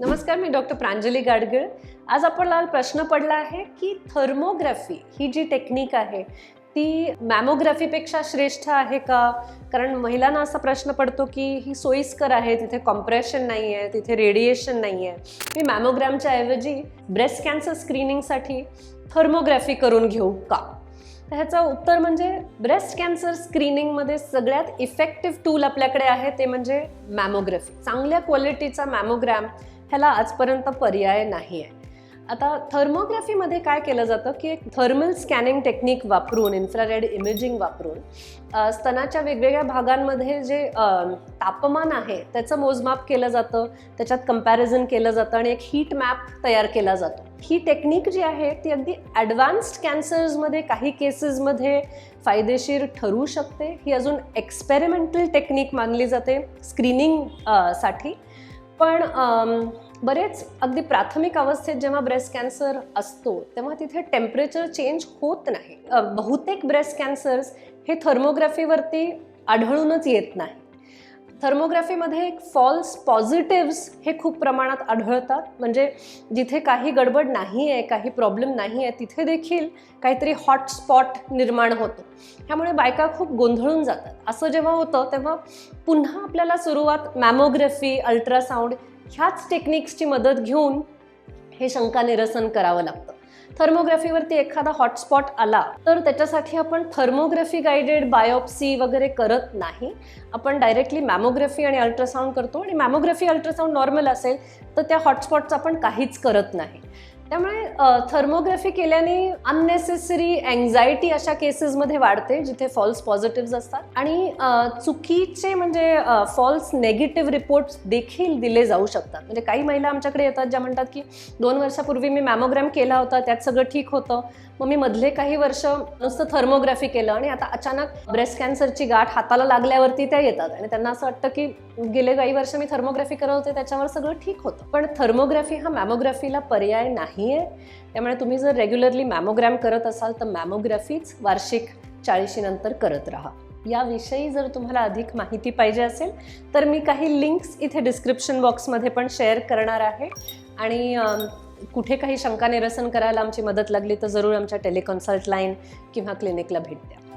नमस्कार मी डॉक्टर प्रांजली गाडगीळ. आज आपल्याला प्रश्न पडला आहे की थर्मोग्राफी ही जी टेक्निक आहे ती मॅमोग्राफीपेक्षा श्रेष्ठ आहे का? कारण महिलांना असा प्रश्न पडतो की ही सोयीस्कर आहे तिथे कॉम्प्रेशन नाही आहे तिथे रेडिएशन नाही आहे मी मॅमोग्रामच्या ऐवजी ब्रेस्ट कॅन्सर स्क्रीनिंगसाठी थर्मोग्राफी करून घेऊ का? तर ह्याचं उत्तर म्हणजे ब्रेस्ट कॅन्सर स्क्रीनिंगमध्ये सगळ्यात इफेक्टिव्ह टूल आपल्याकडे आहे ते म्हणजे मॅमोग्राफी. चांगल्या क्वालिटीचा मॅमोग्रॅम ह्याला आजपर्यंत पर्याय नाही आहे आता थर्मोग्राफीमध्ये काय केलं जातं की एक थर्मल स्कॅनिंग टेक्निक वापरून इन्फ्रारेड इमेजिंग वापरून स्तनाच्या वेगवेगळ्या भागांमध्ये जे तापमान आहे त्याचं मोजमाप केलं जातं त्याच्यात कंपॅरिझन केलं जातं आणि एक हीट मॅप तयार केला जातो. ही टेक्निक जी आहे ती अगदी ॲडव्हान्स्ड कॅन्सर्समध्ये काही केसेसमध्ये फायदेशीर ठरू शकते. ही अजून एक्सपेरिमेंटल टेक्निक मानली जाते स्क्रीनिंगसाठी. पण बरेच अगदी प्राथमिक अवस्थेत जेव्हा ब्रेस्ट कॅन्सर असतो तेव्हा तिथे टेम्परेचर चेंज होत नाही. बहुतेक ब्रेस्ट कॅन्सर्स हे थर्मोग्राफीवरती आढळूनच येत नाही. थर्मोग्राफीमध्ये एक फॉल्स पॉझिटिव्स हे खूप प्रमाणात आढळतात. म्हणजे जिथे काही गडबड नाही आहे काही प्रॉब्लेम नाही आहे तिथे देखील काहीतरी हॉटस्पॉट निर्माण होतो. ह्यामुळे बायका खूप गोंधळून जातात. असं जेव्हा होतं तेव्हा पुन्हा आपल्याला सुरुवात मॅमोग्राफी अल्ट्रासाऊंड ह्याच टेक्निक्सची मदत घेऊन हे शंका निरसन करावं लागतं. थर्मोग्राफीवरती एखादा हॉटस्पॉट आला तर त्याच्यासाठी आपण थर्मोग्राफी गायडेड बायोप्सी वगैरे करत नाही. आपण डायरेक्टली मॅमोग्राफी आणि अल्ट्रासाऊंड करतो. आणि मॅमोग्राफी अल्ट्रासाऊंड नॉर्मल असेल तर त्या हॉटस्पॉटचं आपण काहीच करत नाही. त्यामुळे थर्मोग्राफी केल्याने अननेसेसरी अँझायटी अशा केसेसमध्ये वाढते जिथे फॉल्स पॉझिटिव्ह असतात. आणि चुकीचे म्हणजे फॉल्स नेगेटिव्ह रिपोर्ट्स देखील दिले जाऊ शकतात. म्हणजे काही महिला आमच्याकडे येतात ज्या म्हणतात की दोन वर्षापूर्वी मी मॅमोग्राम केला होता त्यात सगळं ठीक होतं. मग मी मधले काही वर्ष नुसतं थर्मोग्राफी केलं आणि आता अचानक ब्रेस्ट कॅन्सरची गाठ हाताला लागल्यावरती त्या येतात. आणि त्यांना असं वाटतं की गेले काही वर्ष मी थर्मोग्राफी करत होते त्याच्यावर सगळं ठीक होतं. पण थर्मोग्राफी हा मॅमोग्राफीला पर्याय नाही. आहे त्यामुळे तुम्ही जर रेग्युलरली मॅमोग्रॅम करत असाल तर मॅमोग्राफीच वार्षिक चाळीशीनंतर करत राहा. याविषयी जर तुम्हाला अधिक माहिती पाहिजे असेल तर मी काही लिंक्स इथे डिस्क्रिप्शन बॉक्समध्ये पण शेअर करणार आहे. आणि कुठे काही शंका निरसन करायला आमची मदत लागली तर जरूर आमच्या टेलिकन्सल्ट लाईन किंवा क्लिनिकला भेट द्या.